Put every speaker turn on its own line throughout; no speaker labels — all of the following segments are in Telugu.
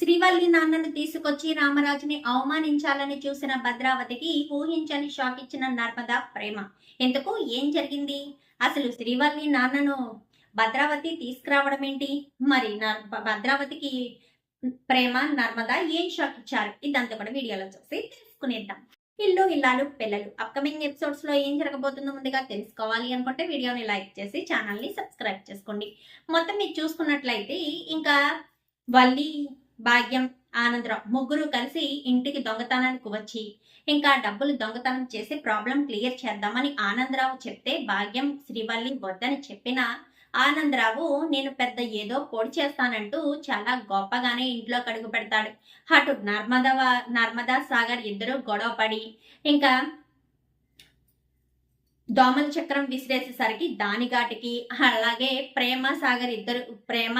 శ్రీవల్లి నాన్నను తీసుకొచ్చి రామరాజుని అవమానించాలని చూసిన భద్రావతికి ఊహించని షాక్ ఇచ్చిన నర్మద ప్రేమ. ఎందుకు? ఏం జరిగింది? అసలు శ్రీవల్లి నాన్నను భద్రావతి తీసుకురావడం ఏంటి? మరి నర్- భద్రావతికి ప్రేమ నర్మద ఏం షాక్ ఇచ్చారు? ఇదంతా కూడా వీడియోలో చూసి తెలుసుకునేద్దాం. ఇల్లు ఇల్లాలు పిల్లలు. అప్కమింగ్ ఎపిసోడ్స్లో ఏం జరగబోతుందో ముందుగా తెలుసుకోవాలి అనుకుంటే వీడియోని లైక్ చేసి ఛానల్ని సబ్స్క్రైబ్ చేసుకోండి. మొత్తం మీరు చూసుకున్నట్లయితే ఇంకా వల్లి భాగ్యం. ఆనందరావు ముగ్గురు కలిసి ఇంటికి దొంగతనానికి వచ్చి ఇంకా డబ్బులు దొంగతనం చేసి ప్రాబ్లం క్లియర్ చేద్దామని ఆనందరావు చెప్తే భాగ్యం శ్రీవల్లి వద్దని చెప్పిన ఆనందరావు నేను పెద్ద ఏదో పొడి చేస్తానంటూ చాలా గొప్పగానే ఇంట్లో కడుగు పెడతాడు. అటు నర్మదా నర్మదా సాగర్ ఇద్దరు గొడవ పడి ఇంకా దోమల చక్రం విసిరేసేసరికి దానిఘాటికి అలాగే ప్రేమ సాగర్ ఇద్దరు ప్రేమ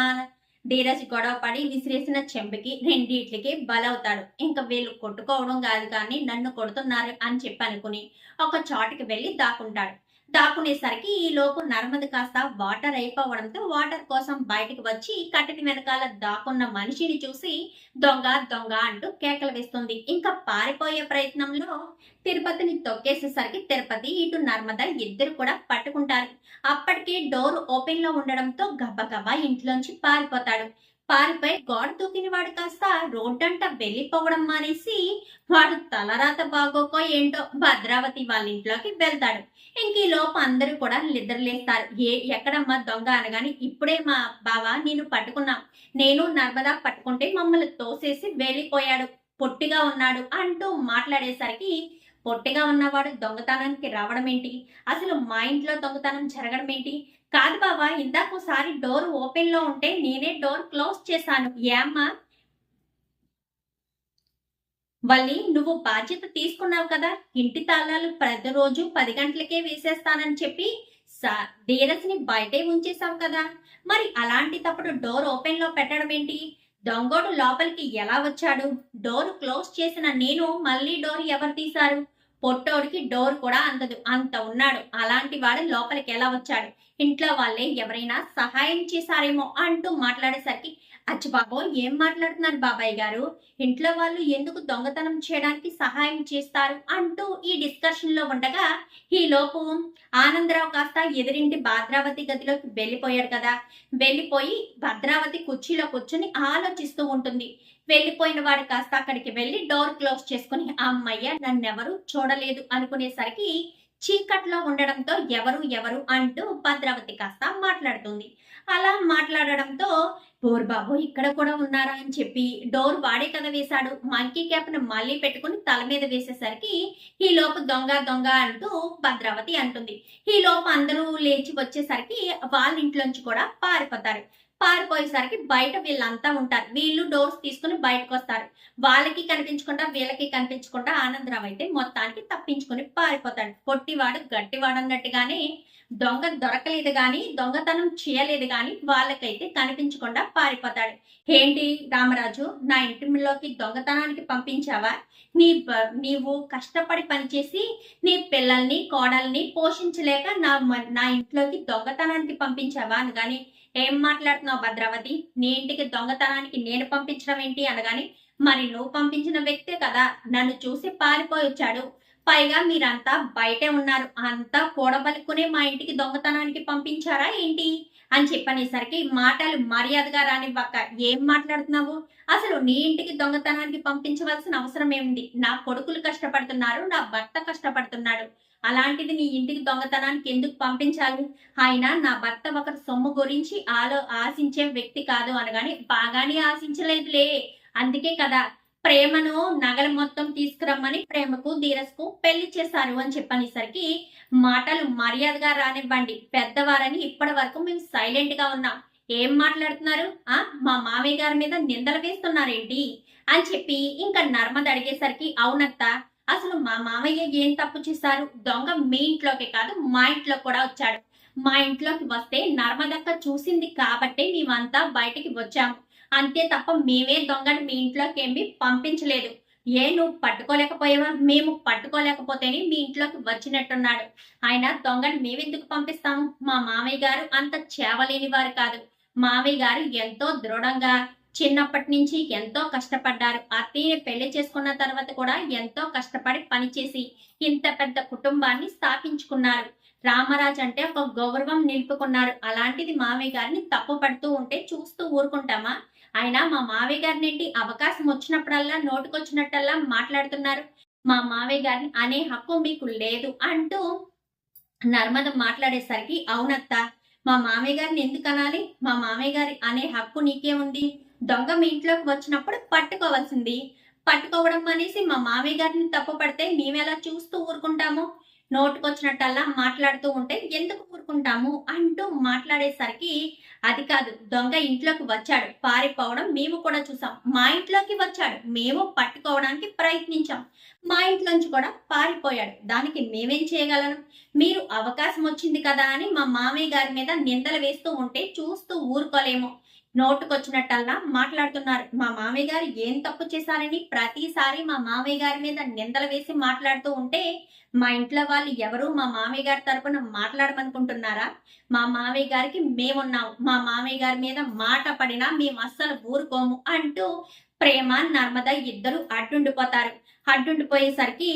ధీరజ్ గొడవ పడి విసిరేసిన చెంపకి రెండిట్లకి బలవుతాడు. ఇంకా వీళ్ళు కొట్టుకోవడం కాదు కానీ నన్ను కొడుతున్నారు అని చెప్పి అనుకుని ఒక చోటుకి వెళ్ళి దాక్కుంటాడు. దాక్కునేసరికి ఈ లోపు నర్మద కాస్త వాటర్ అయిపోవడంతో వాటర్ కోసం బయటకు వచ్చి కట్టడి వెనకాల దాక్కున్న మనిషిని చూసి దొంగ దొంగ అంటూ కేకలు వేస్తుంది. ఇంకా పారిపోయే ప్రయత్నంలో తిరుపతిని తొక్కేసేసరికి తిరుపతి ఇటు నర్మద ఇద్దరు కూడా పట్టుకుంటారు. అప్పటికే డోర్ ఓపెన్లో ఉండడంతో గబగబా ఇంట్లోంచి పారిపోతాడు. పారిపై గోడ దూకిన వాడు కాస్త రోడ్డంట వెళ్ళిపోవడం మానేసి వాడు తలరాత బాగోకో ఏంటో భద్రావతి వాళ్ళ ఇంట్లోకి వెళ్తాడు. ఇంక ఈ లోపు అందరూ కూడా నిద్రలేస్తారు. ఏ ఎక్కడమ్మా దొంగ అనగాని ఇప్పుడే మా బావ నేను పట్టుకున్నా. నేను నర్మదా పట్టుకుంటే మమ్మల్ని తోసేసి వెళ్ళిపోయాడు. పొట్టిగా ఉన్నాడు అంటూ మాట్లాడేసరికి పొట్టిగా ఉన్నవాడు దొంగతనానికి రావడం ఏంటి అసలు మా ఇంట్లో దొంగతనం జరగడం ఏంటి కాదు బాబా ఇందాకోసారి డోర్ ఓపెన్లో ఉంటే నేనే డోర్ క్లోజ్ చేశాను. ఏమ్మా? వల్లి నువ్వు బాధ్యత తీసుకున్నావు కదా. ఇంటి తాళాలు ప్రతిరోజు పది గంటలకే వేసేస్తానని చెప్పి సా- ధీరజ్ని బయటే ఉంచేశావు కదా. మరి అలాంటి తప్పుడు డోర్ ఓపెన్లో పెట్టడం ఏంటి? దొంగోడు లోపలికి ఎలా వచ్చాడు? డోర్ క్లోజ్ చేసిన నేను మళ్ళీ డోర్ ఎవరు తీశారు? పొట్టోడికి డోర్ కూడా అందదు. అంత ఉన్నాడు. అలాంటి వాడు లోపలికి ఎలా వచ్చాడు? ఇంట్లో వాళ్ళే ఎవరైనా సహాయం చేశారేమో అంటూ మాట్లాడేసరికి అచ్చి బాబో ఏం మాట్లాడుతున్నారు బాబాయ్ గారు? ఇంట్లో వాళ్ళు ఎందుకు దొంగతనం చేయడానికి సహాయం చేస్తారు అంటూ ఈ డిస్కషన్లో ఉండగా ఈ లోపు ఆనందరావు కాస్త ఎదురింటి భద్రావతి గదిలోకి వెళ్ళిపోయాడు కదా. వెళ్ళిపోయి భద్రావతి కుర్చీలో కూర్చొని ఆలోచిస్తూ ఉంటుంది. వెళ్ళిపోయిన వాడు కాస్త అక్కడికి వెళ్ళి డోర్ క్లోజ్ చేసుకుని అమ్మయ్య నన్నెవరు చూడలేదు అనుకునేసరికి చీకట్లో ఉండడంతో ఎవరు ఎవరు అంటూ భద్రావతి కాస్త మాట్లాడుతుంది. అలా మాట్లాడడంతో బోర్ బాబు ఇక్కడ కూడా ఉన్నారా? అని చెప్పి డోర్ వాడే కదా వేశాడు. మంకీ క్యాప్ను మళ్ళీ పెట్టుకుని తల మీద వేసేసరికి ఈ లోపు దొంగ దొంగ అంటూ భద్రావతి అంటుంది. ఈ లోపు అందరూ లేచి వచ్చేసరికి వాళ్ళ ఇంట్లోంచి కూడా పారిపోతారు. పారిపోయేసరికి బయట వీళ్ళంతా ఉంటారు. వీళ్ళు డోర్స్ తీసుకుని బయటకు వస్తారు వాళ్ళకి కనిపించకుండా వీళ్ళకి కనిపించకుండా ఆనందరావు అయితే మొత్తానికి తప్పించుకుని పారిపోతాడు. పొట్టివాడు గట్టివాడు అన్నట్టుగానే దొంగ దొరకలేదు కానీ దొంగతనం చేయలేదు కానీ వాళ్ళకైతే కనిపించకుండా పారిపోతాడు. ఏంటి రామరాజు నా ఇంటిలోకి దొంగతనానికి పంపించావా? నీ నీవు కష్టపడి పనిచేసి నీ పిల్లల్ని కోడల్ని పోషించలేక నా నా ఇంట్లోకి దొంగతనానికి పంపించావా అని కానీ ఏం మాట్లాడుతున్నావు భద్రావతి? నీ ఇంటికి దొంగతనానికి నేను పంపించడం ఏంటి? అనగాని మరి నువ్వు పంపించిన వ్యక్తే కదా నన్ను చూసి పారిపోయి వచ్చాడు. పైగా మీరంతా బయటే ఉన్నారు. అంతా కూడబలుకునే మా ఇంటికి దొంగతనానికి పంపించారా ఏంటి? అని చెప్పనేసరికి మాటలు మర్యాదగా రానివ్వక ఏం మాట్లాడుతున్నావు? అసలు నీ ఇంటికి దొంగతనానికి పంపించవలసిన అవసరం ఏముంది? నా కొడుకులు కష్టపడుతున్నారు నా భర్త కష్టపడుతున్నాడు. అలాంటిది నీ ఇంటికి దొంగతనానికి ఎందుకు పంపించాలి? ఆయన నా భర్త ఒకరి సొమ్ము గురించి ఆలో ఆశించే వ్యక్తి కాదు అనగానే బాగానే ఆశించలేదులే. అందుకే కదా ప్రేమను నగలు మొత్తం తీసుకురమ్మని ప్రేమకు ధీరస్కు పెళ్ళి చేశారు అని చెప్పనేసరికి మాటలు మర్యాదగా రానివ్వండి. పెద్దవారని ఇప్పటి వరకు మేము సైలెంట్గా ఉన్నాం. ఏం మాట్లాడుతున్నారు? ఆ? మా మామయ్య గారి మీద నిందలు వేస్తున్నారేంటి? అని చెప్పి ఇంకా నర్మద అడిగేసరికి అవునత్త అసలు మా మామయ్య ఏం తప్పు చేశారు? దొంగ మీ ఇంట్లోకి కాదు మా ఇంట్లో కూడా వచ్చాడు. మా ఇంట్లోకి వస్తే నర్మదక్క చూసింది కాబట్టే మేమంతా బయటికి వచ్చాము. అంతే తప్ప మేమే దొంగని మీ ఇంట్లోకి ఏమి పంపించలేదు. ఏ నువ్వు పట్టుకోలేకపోయావా? మేము పట్టుకోలేకపోతేనే మీ ఇంట్లోకి వచ్చినట్టున్నాడు. ఆయన దొంగని మేమెందుకు పంపిస్తాము? మా మామయ్య గారు అంత చేవలేని వారు కాదు. మామయ్య గారు ఎంతో దృఢంగా చిన్నప్పటి నుంచి ఎంతో కష్టపడ్డారు. అత్తయ్యని పెళ్ళి చేసుకున్న తర్వాత కూడా ఎంతో కష్టపడి పనిచేసి ఇంత పెద్ద కుటుంబాన్ని స్థాపించుకున్నారు. రామరాజు అంటే ఒక గౌరవం నిలుపుకున్నారు. అలాంటిది మామయ్య గారిని తప్పు పడుతూ ఉంటే చూస్తూ ఊరుకుంటామా? అయినా మా మావయ్య గారి నుండి అవకాశం వచ్చినప్పుడల్లా నోటుకొచ్చినట్టల్లా మాట్లాడుతున్నారు. మా మావయ్య గారిని అనే హక్కు మీకు లేదు అంటూ నర్మద మాట్లాడేసరికి అవునత్త మా మామయ్య గారిని ఎందుకు అనాలి? మా మామయ్య గారి అనే హక్కు నీకే ఉంది. దొంగ మీ ఇంట్లోకి వచ్చినప్పుడు పట్టుకోవాల్సింది. పట్టుకోవడం అనేసి మా మామయ్య గారిని తప్పు పడితే మేమెలా చూస్తూ ఊరుకుంటాము? నోటుకొచ్చినట్టల్లా మాట్లాడుతూ ఉంటే ఎందుకు ఊరుకుంటాము? అంటూ మాట్లాడేసరికి అది కాదు దొంగ ఇంట్లోకి వచ్చాడు. పారిపోవడం మేము కూడా చూసాం. మా ఇంట్లోకి వచ్చాడు. మేము పట్టుకోవడానికి ప్రయత్నించాం. మా ఇంట్లోంచి కూడా పారిపోయాడు. దానికి మేమేం చేయగలను? మీరు అవకాశం వచ్చింది కదా అని మా మామయ్య గారి మీద నిందలు వేస్తూ ఉంటే చూస్తూ ఊరుకోలేము. నోటుకొచ్చినట్టల్లా మాట్లాడుతున్నారు. మా మామయ్య గారు ఏం తప్పు చేశారని ప్రతిసారి మా మామయ్య గారి మీద నిందలు వేసి మాట్లాడుతూ ఉంటే మా ఇంట్లో వాళ్ళు ఎవరు మా మామయ్య గారి తరపున మాట్లాడమనుకుంటున్నారా? మా మామయ్య గారికి మేమున్నాం. మా మామయ్య గారి మీద మాట పడినా మేము అస్సలు ఊరుకోము అంటూ ప్రేమ నర్మద ఇద్దరు అడ్డుండిపోతారు. అడ్డుండిపోయేసరికి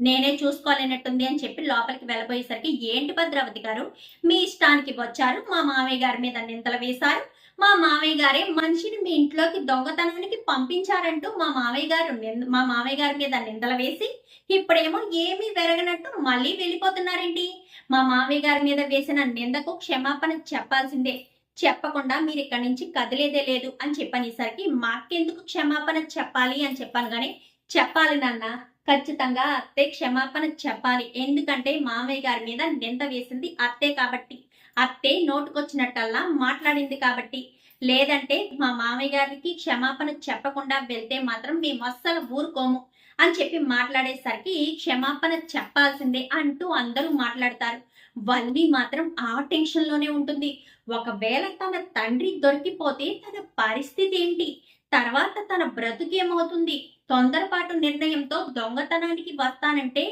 నేనే చూసుకోలేనట్టుంది అని చెప్పి లోపలికి వెళ్ళబోయేసరికి ఏంటి భద్రావతి గారు? మీ ఇష్టానికి వచ్చారు. మా మామయ్య గారి మీద నిందలు వేశారు. మా మామయ్య గారే మనిషిని మీ ఇంట్లోకి దొంగతనానికి పంపించారంటూ మా మామయ్య గారు మా మామయ్య గారి మీద నిందలు వేసి ఇప్పుడేమో ఏమీ వెరగనట్టు మళ్ళీ వెళ్ళిపోతున్నారేంటి? మా మామయ్య గారి మీద వేసిన నిందకు క్షమాపణ చెప్పాల్సిందే. చెప్పకుండా మీరు ఇక్కడి నుంచి కదిలేదే లేదు అని చెప్పనేసరికి మాకెందుకు క్షమాపణ చెప్పాలి అని చెప్పాను కానీ చెప్పాలి నాన్న. ఖచ్చితంగా అత్తే క్షమాపణ చెప్పాలి. ఎందుకంటే మామయ్య గారి మీద నింద వేసింది అత్తే కాబట్టి. అత్తే నోటుకొచ్చినట్టల్లా మాట్లాడింది కాబట్టి. లేదంటే మా మామయ్య గారికి క్షమాపణ చెప్పకుండా వెళ్తే మాత్రం మేము అస్సలు ఊరుకోము అని చెప్పి మాట్లాడేసరికి క్షమాపణ చెప్పాల్సిందే అంటూ అందరూ మాట్లాడతారు. వల్లి మాత్రం ఆ టెన్షన్లోనే ఉంటుంది. ఒకవేళ తన తండ్రి దొరికిపోతే తన పరిస్థితి ఏంటి? తర్వాత తన బ్రతుకేమవుతుంది తొందరపాటు నిర్ణయంతో దొంగతనానికి వస్తానంటే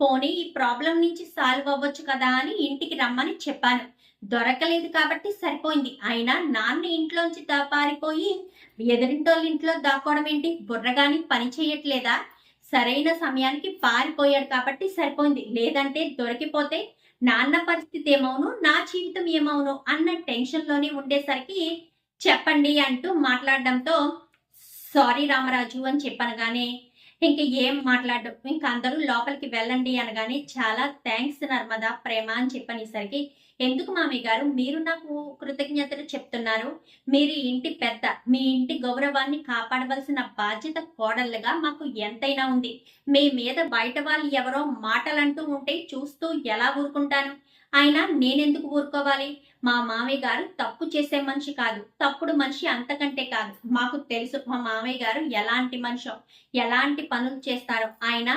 పోనీ ఈ ప్రాబ్లం నుంచి సాల్వ్ అవ్వచ్చు కదా అని ఇంటికి రమ్మని చెప్పాను. దొరకలేదు కాబట్టి సరిపోయింది. అయినా నాన్న ఇంట్లోంచి దా- పారిపోయి ఎదిరింటోళ్ళ ఇంట్లో దాక్కోవడం ఏంటి? బుర్రగాని పని చేయట్లేదా? సరైన సమయానికి పారిపోయాడు కాబట్టి సరిపోయింది. లేదంటే దొరికిపోతే నాన్న పరిస్థితి ఏమవును? నా జీవితం ఏమవును? అన్న టెన్షన్లోనే ఉండేసరికి చెప్పండి అంటూ మాట్లాడడంతో సారీ రామరాజు అని చెప్పనగానే ఇంక ఏం మాట్లాడడం? ఇంక అందరూ లోపలికి వెళ్ళండి అనగానే చాలా థ్యాంక్స్ నర్మదా ప్రేమ అని చెప్పనేసరికి ఎందుకు మామయ్య గారు? మీరు నాకు కృతజ్ఞతలు చెప్తున్నారు. మీరు ఇంటి పెద్ద మీ ఇంటి గౌరవాన్ని కాపాడవలసిన బాధ్యత కోడళ్ళగా మాకు ఎంతైనా ఉంది. మీ మీద బయట వాళ్ళు ఎవరో మాటలంటూ ఉంటే చూస్తూ ఎలా ఊరుకుంటాను? అయినా నేనెందుకు ఊరుకోవాలి? మా మామయ్య గారు తప్పు చేసే మనిషి కాదు. తప్పుడు మనిషి అంతకంటే కాదు. మాకు తెలుసు మా మామయ్య గారు ఎలాంటి మనిషో ఎలాంటి పనులు చేస్తారో. ఆయన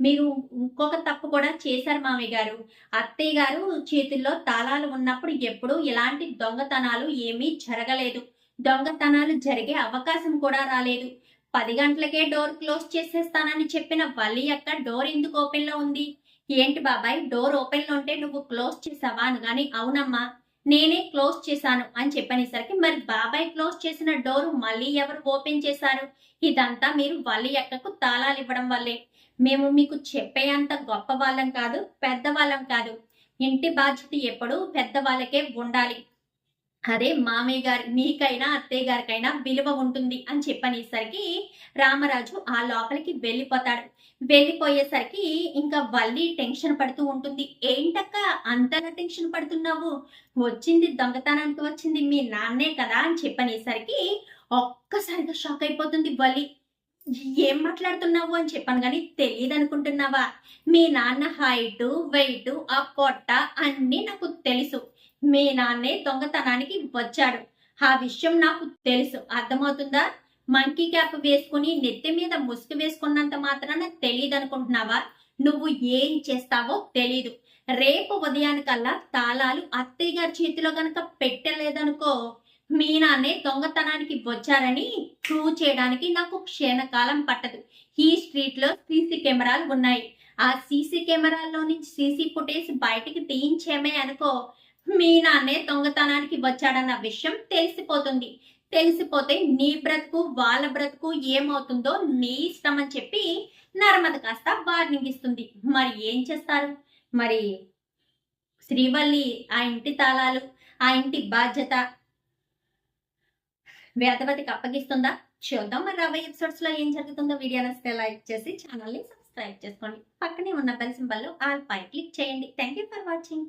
మీరు ఇంకొక తప్పు కూడా చేశారు మామయ్య గారు. అత్తయ్య గారు చేతుల్లో తాళాలు ఉన్నప్పుడు ఎప్పుడూ ఇలాంటి దొంగతనాలు ఏమీ జరగలేదు. దొంగతనాలు జరిగే అవకాశం కూడా రాలేదు. పది గంటలకే డోర్ క్లోజ్ చేసేస్తానని చెప్పిన వల్లి అక్క డోర్ ఎందుకు ఓపెన్లో ఉంది? ఏంటి బాబాయ్ డోర్ ఓపెన్లో ఉంటే నువ్వు క్లోజ్ చేసావా అనగాని అవునమ్మా. నేనే క్లోజ్ చేశాను అని చెప్పనేసరికి మరి బాబాయ్ క్లోజ్ చేసిన డోర్ మళ్ళీ ఎవరు ఓపెన్ చేశారు? ఇదంతా మీరు వల్లి అక్కకు తాళాలు ఇవ్వడం వల్లే. మేము మీకు చెప్పేంత గొప్ప వాళ్ళం కాదు పెద్దవాళ్ళం కాదు. ఇంటి బాధ్యత ఎప్పుడు పెద్దవాళ్ళకే ఉండాలి. అదే మామయ్య గారి నీకైనా అత్తయ్య గారికైనా విలువ ఉంటుంది అని చెప్పనేసరికి రామరాజు ఆ లోపలికి వెళ్ళిపోతాడు. వెళ్ళిపోయేసరికి ఇంకా వల్లి టెన్షన్ పడుతూ ఉంటుంది. ఏంటక్క అంతగా టెన్షన్ పడుతున్నావు? వచ్చింది దొంగతనానికి వచ్చింది మీ నాన్నే కదా అని చెప్పనేసరికి ఒక్కసారిగా షాక్ అయిపోతుంది వల్లి. ఏం మాట్లాడుతున్నావు అని చెప్పాను కానీ తెలియదు అనుకుంటున్నావా? మీ నాన్న హైట్ వెయిట్ ఆ పొట్ట అన్నీ నాకు తెలుసు. మీ నాన్నే దొంగతనానికి వచ్చాడు. ఆ విషయం నాకు తెలుసు. అర్థమవుతుందా? మంకీ క్యాప్ వేసుకుని నెత్తి మీద ముసుగు వేసుకున్నంత మాత్రాన తెలియదు అనుకుంటున్నావా నువ్వు ఏం చేస్తావో తెలీదు. రేపు ఉదయానికల్లా తాళాలు అత్తయ్య గారి చేతిలో గనక పెట్టలేదనుకో మీ నాన్నే దొంగతనానికి వచ్చారని ప్రూవ్ చేయడానికి నాకు క్షీణకాలం పట్టదు. ఈ స్ట్రీట్లో సీసీ కెమెరాలు ఉన్నాయి. ఆ సీసీ కెమెరాల్లో నుంచి సీసీ ఫుటేజ్ బయటికి తీయించేమే అనుకో మీ నాన్నే దొంగతనానికి వచ్చాడన్న విషయం తెలిసిపోతుంది. తెలిసిపోతే నీ బ్రతుకు వాళ్ళ బ్రతుకు ఏమవుతుందో నీ ఇష్టం అని చెప్పి నర్మద కాస్త వార్నింగ్ ఇస్తుంది. మరి ఏం చేస్తారు? మరి శ్రీవల్లి ఆ ఇంటి తాళాలు ఆ ఇంటి బాధ్యత వేదవతికి అప్పగిస్తుందా? చూద్దాం మరి రాబోయే ఎపిసోడ్స్లో ఏం జరుగుతుందో. వీడియో నచ్చితే లైక్ చేసి ఛానల్ని సబ్స్క్రైబ్ చేసుకోండి. పక్కనే ఉన్న బెల్ సింబల్ ఆల్ పై క్లిక్ చేయండి. Thank you for watching